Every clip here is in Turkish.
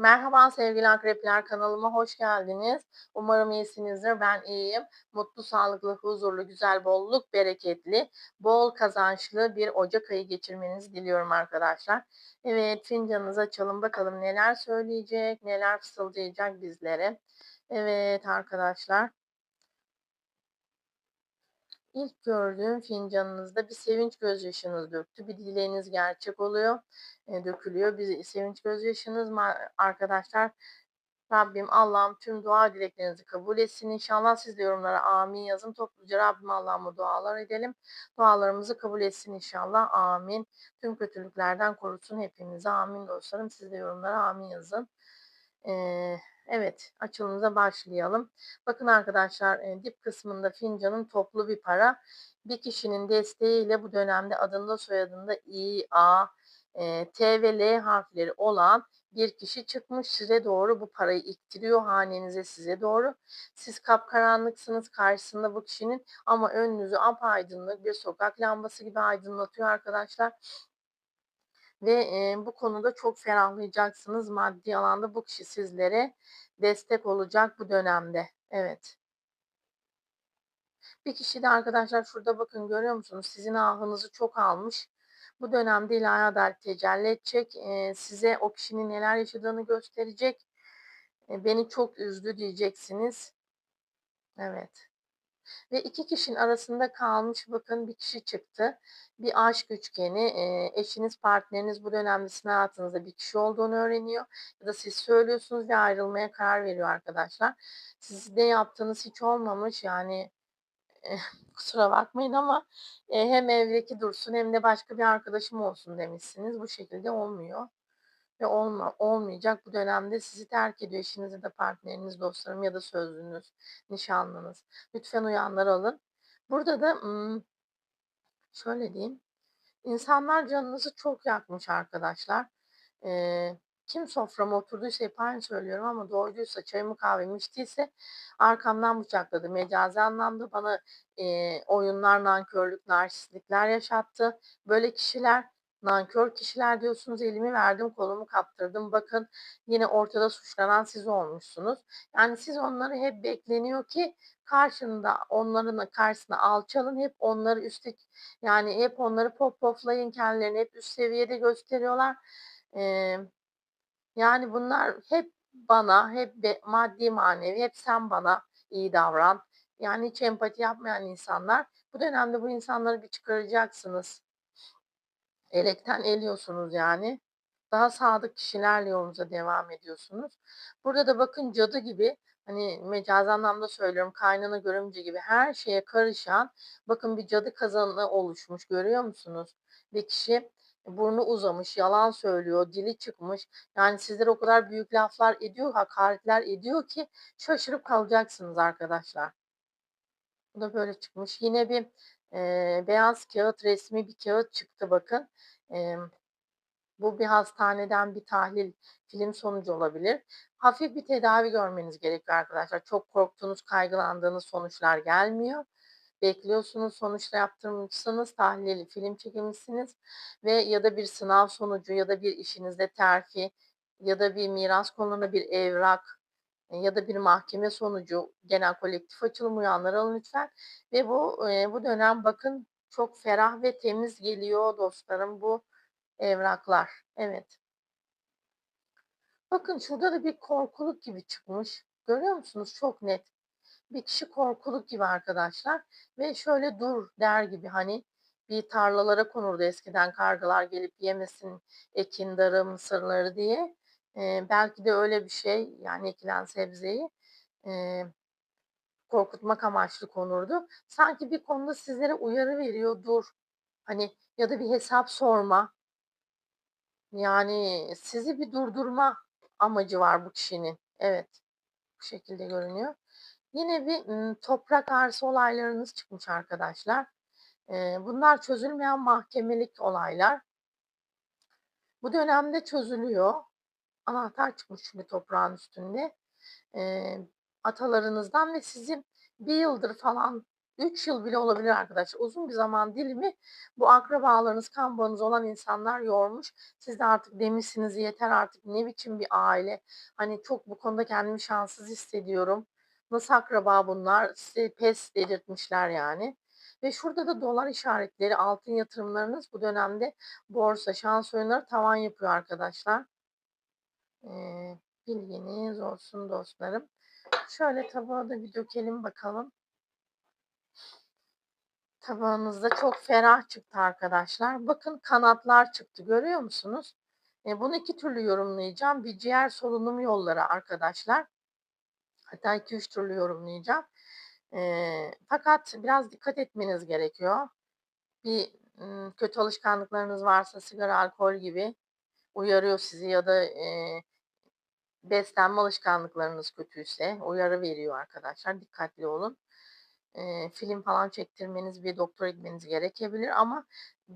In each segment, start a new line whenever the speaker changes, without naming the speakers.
Merhaba sevgili akrepler kanalıma hoş geldiniz. Umarım iyisinizdir. Ben iyiyim. Mutlu, sağlıklı, huzurlu, güzel, bolluk, bereketli, bol kazançlı bir Ocak ayı geçirmenizi diliyorum arkadaşlar. Evet fincanınızı açalım bakalım neler söyleyecek, neler fısıldayacak bizlere. Evet arkadaşlar. İlk gördüğüm fincanınızda bir sevinç gözyaşınız döktü. Bir dileğiniz gerçek oluyor, e, dökülüyor. Bir sevinç gözyaşınız arkadaşlar. Rabbim Allah'ım tüm dua dileklerinizi kabul etsin. İnşallah siz de yorumlara amin yazın. Topluca Rabbim Allah'ıma dualar edelim. Dualarımızı kabul etsin inşallah. Amin. Tüm kötülüklerden korusun hepimizi. Amin dostlarım. Siz de yorumlara amin yazın. Ee, evet açılımıza başlayalım. Bakın arkadaşlar e, dip kısmında fincanın toplu bir para. Bir kişinin desteğiyle bu dönemde adında soyadında İ, A, e, T ve L harfleri olan bir kişi çıkmış size doğru bu parayı iktiriyor hanenize size doğru. Siz kapkaranlıksınız karşısında bu kişinin ama önünüzü apaydınlık bir sokak lambası gibi aydınlatıyor arkadaşlar. Ve e, bu konuda çok ferahlayacaksınız. Maddi alanda bu kişi sizlere destek olacak bu dönemde. Evet. Bir kişi de arkadaşlar şurada bakın görüyor musunuz? Sizin ahınızı çok almış. Bu dönemde ilahi adalet tecelli edecek. E, size o kişinin neler yaşadığını gösterecek. E, beni çok üzdü diyeceksiniz. Evet. Ve iki kişinin arasında kalmış bakın bir kişi çıktı. Bir aşk üçgeni, e, eşiniz, partneriniz bu dönemde sizin hayatınızda bir kişi olduğunu öğreniyor. Ya da siz söylüyorsunuz ve ayrılmaya karar veriyor arkadaşlar. Siz de yaptığınız hiç olmamış yani e, kusura bakmayın ama e, hem evdeki dursun hem de başka bir arkadaşım olsun demişsiniz. Bu şekilde olmuyor ve olma, olmayacak. Bu dönemde sizi terk ediyor eşiniz da partneriniz, dostlarım ya da sözlünüz, nişanlınız. Lütfen uyanlar alın. Burada da şöyle diyeyim. İnsanlar canınızı çok yakmış arkadaşlar. Ee, kim soframa oturduysa hep aynı söylüyorum ama doyduysa çayımı kahvemi içtiyse arkamdan bıçakladı. Mecazi anlamda bana e, oyunlar, nankörlük, narsistlikler yaşattı. Böyle kişiler Nankör kişiler diyorsunuz elimi verdim kolumu kaptırdım. Bakın yine ortada suçlanan siz olmuşsunuz. Yani siz onları hep bekleniyor ki karşında onların karşısına alçalın hep onları üstte yani hep onları pop poplayın kendilerini hep üst seviyede gösteriyorlar. Ee, yani bunlar hep bana hep maddi manevi hep sen bana iyi davran. Yani hiç empati yapmayan insanlar. Bu dönemde bu insanları bir çıkaracaksınız. Elekten eliyorsunuz yani. Daha sadık kişilerle yolunuza devam ediyorsunuz. Burada da bakın cadı gibi hani mecazi anlamda söylüyorum kaynana görümce gibi her şeye karışan bakın bir cadı kazanı oluşmuş görüyor musunuz? Bir kişi burnu uzamış, yalan söylüyor, dili çıkmış. Yani sizlere o kadar büyük laflar ediyor, hakaretler ediyor ki şaşırıp kalacaksınız arkadaşlar. Bu da böyle çıkmış. Yine bir e, beyaz kağıt, resmi bir kağıt çıktı bakın. E, bu bir hastaneden bir tahlil, film sonucu olabilir. Hafif bir tedavi görmeniz gerekiyor arkadaşlar. Çok korktuğunuz, kaygılandığınız sonuçlar gelmiyor. Bekliyorsunuz, sonuçta yaptırmışsınız, tahlil, film çekilmişsiniz ve ya da bir sınav sonucu ya da bir işinizde terfi ya da bir miras konulu bir evrak ya da bir mahkeme sonucu genel kolektif açılım uyanları alın lütfen. Ve bu e, bu dönem bakın çok ferah ve temiz geliyor dostlarım bu evraklar. Evet. Bakın şurada da bir korkuluk gibi çıkmış. Görüyor musunuz? Çok net. Bir kişi korkuluk gibi arkadaşlar. Ve şöyle dur der gibi hani bir tarlalara konurdu eskiden kargalar gelip yemesin ekin, darı, mısırları diye. Ee, belki de öyle bir şey yani ekilen sebzeyi e, korkutmak amaçlı konurdu. Sanki bir konuda sizlere uyarı veriyor dur. Hani ya da bir hesap sorma. Yani sizi bir durdurma amacı var bu kişinin. Evet. Bu şekilde görünüyor. Yine bir toprak arsa olaylarınız çıkmış arkadaşlar. Bunlar çözülmeyen mahkemelik olaylar. Bu dönemde çözülüyor. Anahtar çıkmış şimdi toprağın üstünde. Atalarınızdan ve sizin bir yıldır falan 3 yıl bile olabilir arkadaşlar. Uzun bir zaman dilimi bu akrabalarınız, kan bağınız olan insanlar yormuş. Siz de artık demişsiniz yeter artık ne biçim bir aile. Hani çok bu konuda kendimi şanssız hissediyorum. Nasıl akraba bunlar? Size pes dedirtmişler yani. Ve şurada da dolar işaretleri, altın yatırımlarınız bu dönemde borsa, şans oyunları tavan yapıyor arkadaşlar. Bilginiz olsun dostlarım. Şöyle tabağa da bir dökelim bakalım. Tabağınızda çok ferah çıktı arkadaşlar. Bakın kanatlar çıktı görüyor musunuz? E, bunu iki türlü yorumlayacağım. Bir ciğer solunum yolları arkadaşlar. Hatta iki üç türlü yorumlayacağım. E, fakat biraz dikkat etmeniz gerekiyor. Bir kötü alışkanlıklarınız varsa sigara, alkol gibi uyarıyor sizi ya da e, beslenme alışkanlıklarınız kötüyse uyarı veriyor arkadaşlar. Dikkatli olun e, film falan çektirmeniz, bir doktora gitmeniz gerekebilir ama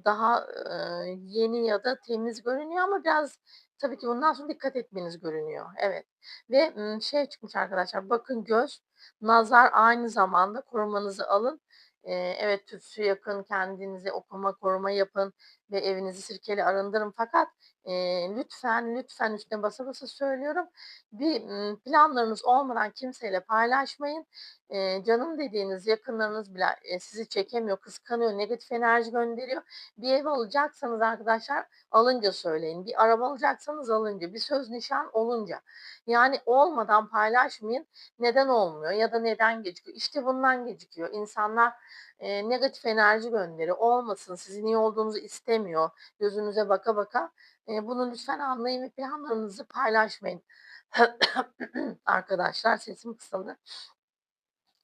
daha e, yeni ya da temiz görünüyor ama biraz tabii ki bundan sonra dikkat etmeniz görünüyor. Evet. Ve şey çıkmış arkadaşlar bakın göz, nazar aynı zamanda korumanızı alın. E, evet tütsü yakın, kendinize okuma koruma yapın ve evinizi sirkeli arındırın. Fakat e, lütfen lütfen üstüne basa basa söylüyorum. Bir planlarınız olmadan kimseyle paylaşmayın. E, canım dediğiniz yakınlarınız bile e, sizi çekemiyor, kıskanıyor, negatif enerji gönderiyor. Bir ev alacaksanız arkadaşlar alınca söyleyin. Bir araba alacaksanız alınca, bir söz nişan olunca. Yani olmadan paylaşmayın. Neden olmuyor ya da neden gecikiyor? İşte bundan gecikiyor. İnsanlar e, negatif enerji gönderiyor. Olmasın, sizin iyi olduğunuzu istemiyor. Gözünüze baka baka. E, bunu lütfen anlayın ve planlarınızı paylaşmayın. Arkadaşlar sesim kısıldı.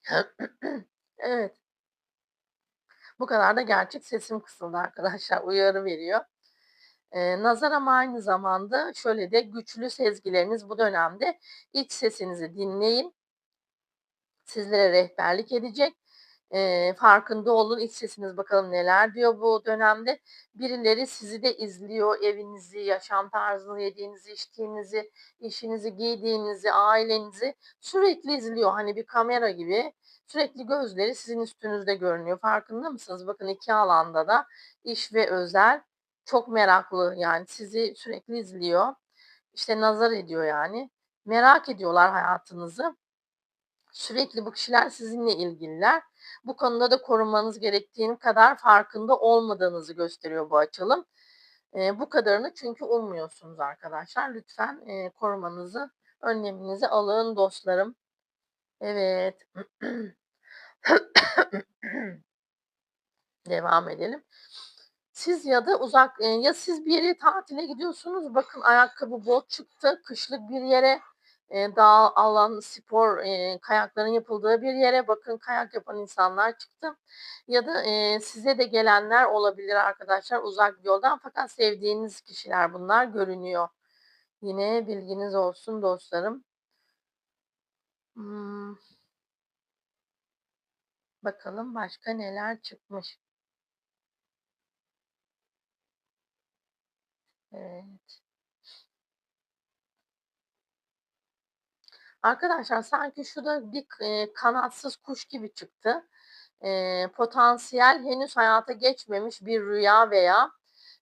evet. Bu kadar da gerçek sesim kısıldı arkadaşlar. Uyarı veriyor. Ee, nazar ama aynı zamanda şöyle de güçlü sezgileriniz bu dönemde iç sesinizi dinleyin. Sizlere rehberlik edecek e, farkında olun. İç sesiniz bakalım neler diyor bu dönemde. Birileri sizi de izliyor. Evinizi, yaşam tarzını, yediğinizi, içtiğinizi, işinizi, giydiğinizi, ailenizi sürekli izliyor. Hani bir kamera gibi. Sürekli gözleri sizin üstünüzde görünüyor. Farkında mısınız? Bakın iki alanda da iş ve özel çok meraklı yani sizi sürekli izliyor. İşte nazar ediyor yani. Merak ediyorlar hayatınızı. Sürekli bu kişiler sizinle ilgililer. Bu konuda da korumanız gerektiğini kadar farkında olmadığınızı gösteriyor bu açılım. E, bu kadarını çünkü ummuyorsunuz arkadaşlar. Lütfen e, korumanızı, önleminizi alın dostlarım. Evet. Devam edelim. Siz ya da uzak ya siz bir yere tatile gidiyorsunuz. Bakın ayakkabı bot çıktı. Kışlık bir yere dağ alan spor e, kayakların yapıldığı bir yere bakın kayak yapan insanlar çıktı. Ya da e, size de gelenler olabilir arkadaşlar uzak bir yoldan fakat sevdiğiniz kişiler bunlar görünüyor. Yine bilginiz olsun dostlarım. Hmm. Bakalım başka neler çıkmış. Evet. Arkadaşlar sanki şu da bir e, kanatsız kuş gibi çıktı. E, potansiyel henüz hayata geçmemiş bir rüya veya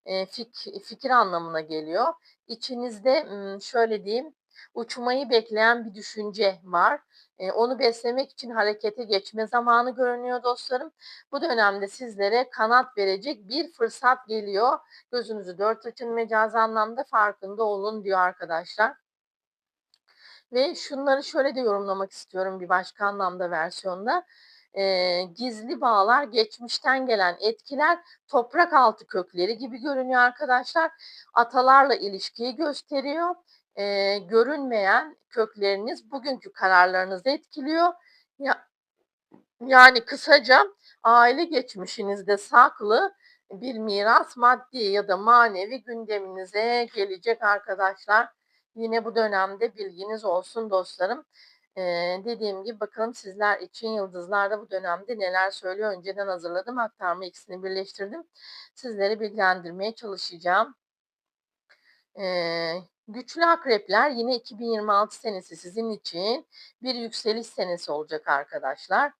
e, fik, fikir anlamına geliyor. İçinizde şöyle diyeyim uçmayı bekleyen bir düşünce var. E, onu beslemek için harekete geçme zamanı görünüyor dostlarım. Bu dönemde sizlere kanat verecek bir fırsat geliyor. Gözünüzü dört açın mecazi anlamda farkında olun diyor arkadaşlar. Ve şunları şöyle de yorumlamak istiyorum bir başka anlamda versiyonda. E, gizli bağlar, geçmişten gelen etkiler, toprak altı kökleri gibi görünüyor arkadaşlar. Atalarla ilişkiyi gösteriyor. E, görünmeyen kökleriniz bugünkü kararlarınızı etkiliyor. Ya, yani kısaca aile geçmişinizde saklı bir miras maddi ya da manevi gündeminize gelecek arkadaşlar. Yine bu dönemde bilginiz olsun dostlarım. Ee, dediğim gibi bakalım sizler için yıldızlarda bu dönemde neler söylüyor. Önceden hazırladım aktarma ikisini birleştirdim. Sizleri bilgilendirmeye çalışacağım. Ee, güçlü akrepler yine 2026 senesi sizin için bir yükseliş senesi olacak arkadaşlar.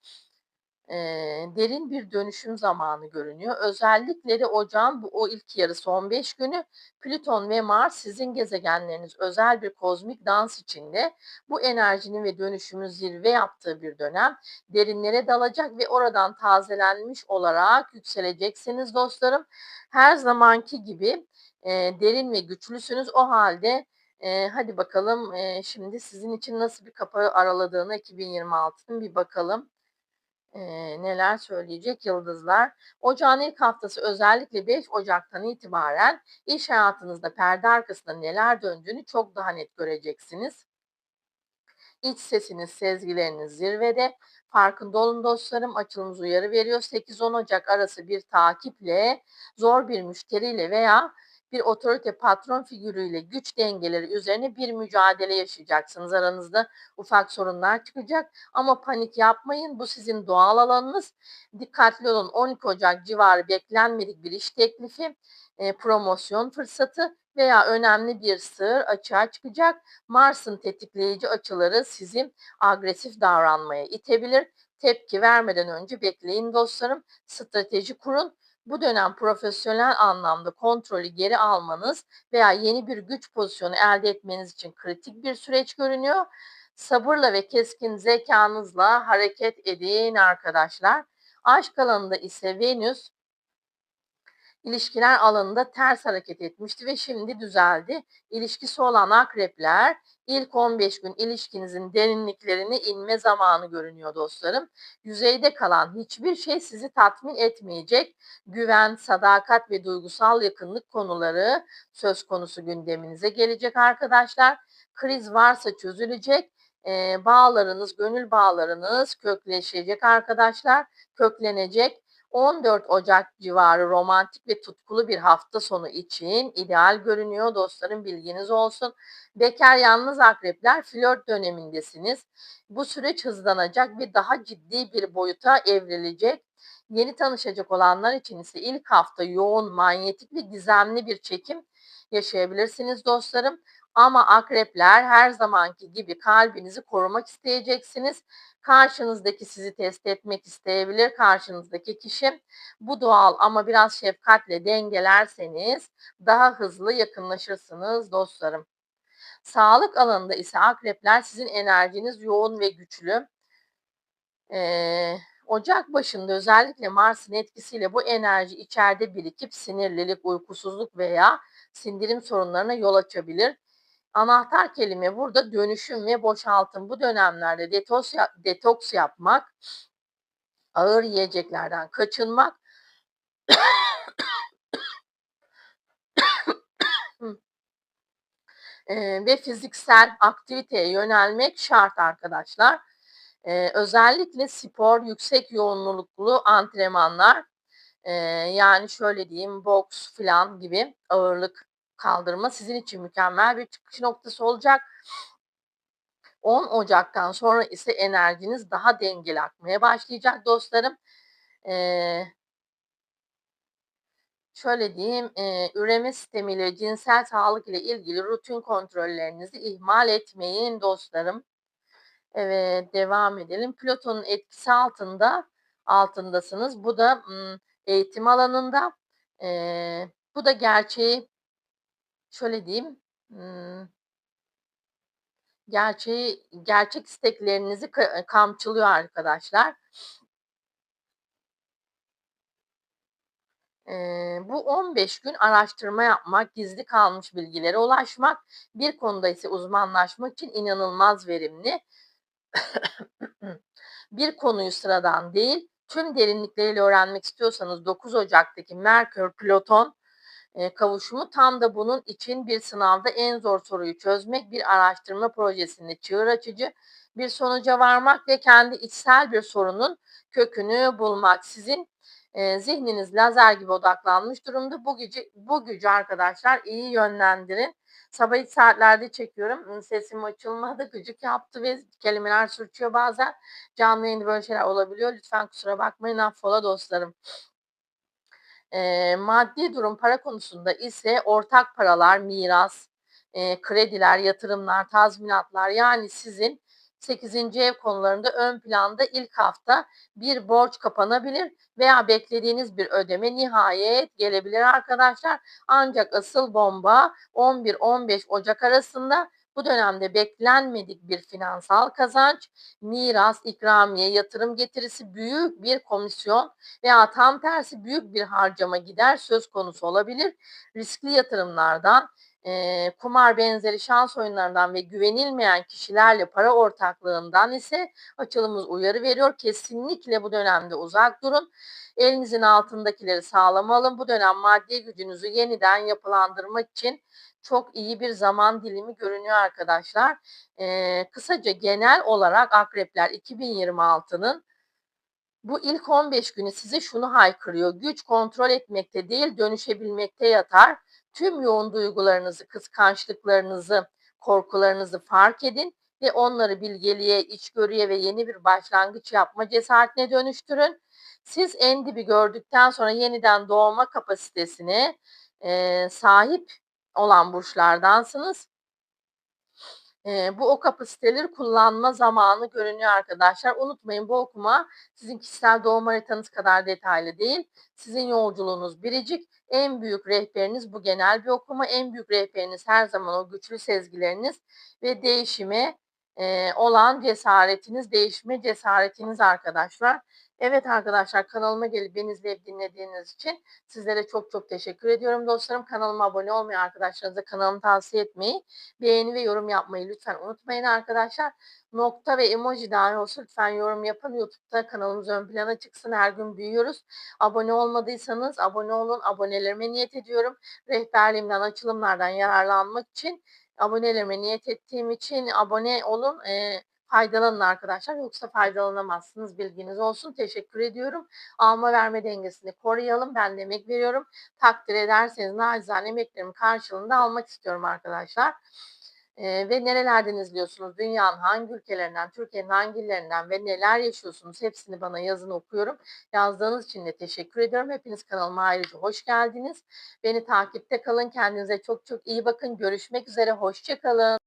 Eee, derin bir dönüşüm zamanı görünüyor. Özellikle de ocağın bu o ilk yarısı 15 günü Plüton ve Mars sizin gezegenleriniz özel bir kozmik dans içinde. Bu enerjinin ve dönüşümün zirve yaptığı bir dönem. Derinlere dalacak ve oradan tazelenmiş olarak yükseleceksiniz dostlarım. Her zamanki gibi eee, derin ve güçlüsünüz. O halde eee, hadi bakalım eee, şimdi sizin için nasıl bir kapı araladığını 2026'nın bir bakalım. Eee, neler söyleyecek yıldızlar? Ocağın ilk haftası özellikle 5 Ocak'tan itibaren iş hayatınızda perde arkasında neler döndüğünü çok daha net göreceksiniz. İç sesiniz, sezgileriniz zirvede. Farkında olun dostlarım. Açılımız uyarı veriyor. 8-10 Ocak arası bir takiple, zor bir müşteriyle veya bir otorite patron figürüyle güç dengeleri üzerine bir mücadele yaşayacaksınız. Aranızda ufak sorunlar çıkacak ama panik yapmayın. Bu sizin doğal alanınız. Dikkatli olun. 12 Ocak civarı beklenmedik bir iş teklifi, e, promosyon fırsatı veya önemli bir sır açığa çıkacak. Mars'ın tetikleyici açıları sizin agresif davranmaya itebilir. Tepki vermeden önce bekleyin dostlarım. Strateji kurun. Bu dönem profesyonel anlamda kontrolü geri almanız veya yeni bir güç pozisyonu elde etmeniz için kritik bir süreç görünüyor. Sabırla ve keskin zekanızla hareket edin arkadaşlar. Aşk alanında ise Venüs ilişkiler alanında ters hareket etmişti ve şimdi düzeldi. İlişkisi olan akrepler ilk 15 gün ilişkinizin derinliklerine inme zamanı görünüyor dostlarım. Yüzeyde kalan hiçbir şey sizi tatmin etmeyecek. Güven, sadakat ve duygusal yakınlık konuları söz konusu gündeminize gelecek arkadaşlar. Kriz varsa çözülecek. E, bağlarınız, gönül bağlarınız kökleşecek arkadaşlar. Köklenecek 14 Ocak civarı romantik ve tutkulu bir hafta sonu için ideal görünüyor. Dostlarım bilginiz olsun. Bekar yalnız akrepler flört dönemindesiniz. Bu süreç hızlanacak ve daha ciddi bir boyuta evrilecek. Yeni tanışacak olanlar için ise ilk hafta yoğun, manyetik ve gizemli bir çekim yaşayabilirsiniz dostlarım. Ama akrepler her zamanki gibi kalbinizi korumak isteyeceksiniz. Karşınızdaki sizi test etmek isteyebilir karşınızdaki kişi. Bu doğal ama biraz şefkatle dengelerseniz daha hızlı yakınlaşırsınız dostlarım. Sağlık alanında ise akrepler sizin enerjiniz yoğun ve güçlü. Ee, Ocak başında özellikle Mars'ın etkisiyle bu enerji içeride birikip sinirlilik, uykusuzluk veya sindirim sorunlarına yol açabilir. Anahtar kelime burada dönüşüm ve boşaltım. Bu dönemlerde detoks, detoks yapmak, ağır yiyeceklerden kaçınmak, e, ve fiziksel aktiviteye yönelmek şart arkadaşlar. E, özellikle spor, yüksek yoğunluklu antrenmanlar, e, yani şöyle diyeyim boks falan gibi ağırlık kaldırma sizin için mükemmel bir çıkış noktası olacak. 10 Ocak'tan sonra ise enerjiniz daha dengeli akmaya başlayacak dostlarım. Ee, şöyle diyeyim, e, üreme sistemiyle cinsel sağlık ile ilgili rutin kontrollerinizi ihmal etmeyin dostlarım. Evet, devam edelim. Plüton'un etkisi altında altındasınız. Bu da eğitim alanında. E, bu da gerçeği şöyle diyeyim. gerçeği gerçek isteklerinizi kamçılıyor arkadaşlar. bu 15 gün araştırma yapmak, gizli kalmış bilgilere ulaşmak, bir konuda ise uzmanlaşmak için inanılmaz verimli. bir konuyu sıradan değil, tüm derinlikleriyle öğrenmek istiyorsanız 9 Ocak'taki Merkür Plüton kavuşumu tam da bunun için bir sınavda en zor soruyu çözmek, bir araştırma projesinde çığır açıcı bir sonuca varmak ve kendi içsel bir sorunun kökünü bulmak. Sizin zihniniz lazer gibi odaklanmış durumda. Bu gücü, bu gücü arkadaşlar iyi yönlendirin. Sabah ilk saatlerde çekiyorum. Sesim açılmadı. Gıcık yaptı ve kelimeler sürçüyor bazen. Canlı yayında böyle şeyler olabiliyor. Lütfen kusura bakmayın. Affola dostlarım. E, maddi durum para konusunda ise ortak paralar, miras, e, krediler, yatırımlar, tazminatlar yani sizin 8. ev konularında ön planda ilk hafta bir borç kapanabilir veya beklediğiniz bir ödeme nihayet gelebilir arkadaşlar. Ancak asıl bomba 11-15 Ocak arasında bu dönemde beklenmedik bir finansal kazanç, miras, ikramiye, yatırım getirisi, büyük bir komisyon veya tam tersi büyük bir harcama gider söz konusu olabilir. Riskli yatırımlardan, e, kumar benzeri şans oyunlarından ve güvenilmeyen kişilerle para ortaklığından ise açılımız uyarı veriyor. Kesinlikle bu dönemde uzak durun. Elinizin altındakileri sağlam alın. Bu dönem maddi gücünüzü yeniden yapılandırmak için çok iyi bir zaman dilimi görünüyor arkadaşlar. Ee, kısaca genel olarak akrepler 2026'nın bu ilk 15 günü size şunu haykırıyor. Güç kontrol etmekte değil dönüşebilmekte yatar. Tüm yoğun duygularınızı, kıskançlıklarınızı, korkularınızı fark edin ve onları bilgeliğe, içgörüye ve yeni bir başlangıç yapma cesaretine dönüştürün. Siz en dibi gördükten sonra yeniden doğma kapasitesine e, sahip olan burçlardansınız. E, bu o kapasiteleri kullanma zamanı görünüyor arkadaşlar. Unutmayın bu okuma sizin kişisel doğum haritanız kadar detaylı değil. Sizin yolculuğunuz biricik. En büyük rehberiniz bu genel bir okuma. En büyük rehberiniz her zaman o güçlü sezgileriniz ve değişime e, olan cesaretiniz, değişme cesaretiniz arkadaşlar. Evet arkadaşlar kanalıma gelip beni izleyip dinlediğiniz için sizlere çok çok teşekkür ediyorum dostlarım. Kanalıma abone olmayı arkadaşlarınıza kanalımı tavsiye etmeyi, beğeni ve yorum yapmayı lütfen unutmayın arkadaşlar. Nokta ve emoji dahi olsa lütfen yorum yapın. YouTube'da kanalımız ön plana çıksın. Her gün büyüyoruz. Abone olmadıysanız abone olun. Abonelerime niyet ediyorum. Rehberliğimden, açılımlardan yararlanmak için abonelerime niyet ettiğim için abone olun. Ee, faydalanın arkadaşlar. Yoksa faydalanamazsınız. Bilginiz olsun. Teşekkür ediyorum. Alma verme dengesini koruyalım. Ben de emek veriyorum. Takdir ederseniz nacizane emeklerimin karşılığında almak istiyorum arkadaşlar. Ee, ve nerelerden izliyorsunuz? Dünyanın hangi ülkelerinden, Türkiye'nin hangi illerinden ve neler yaşıyorsunuz? Hepsini bana yazın okuyorum. Yazdığınız için de teşekkür ediyorum. Hepiniz kanalıma ayrıca hoş geldiniz. Beni takipte kalın. Kendinize çok çok iyi bakın. Görüşmek üzere. Hoşçakalın.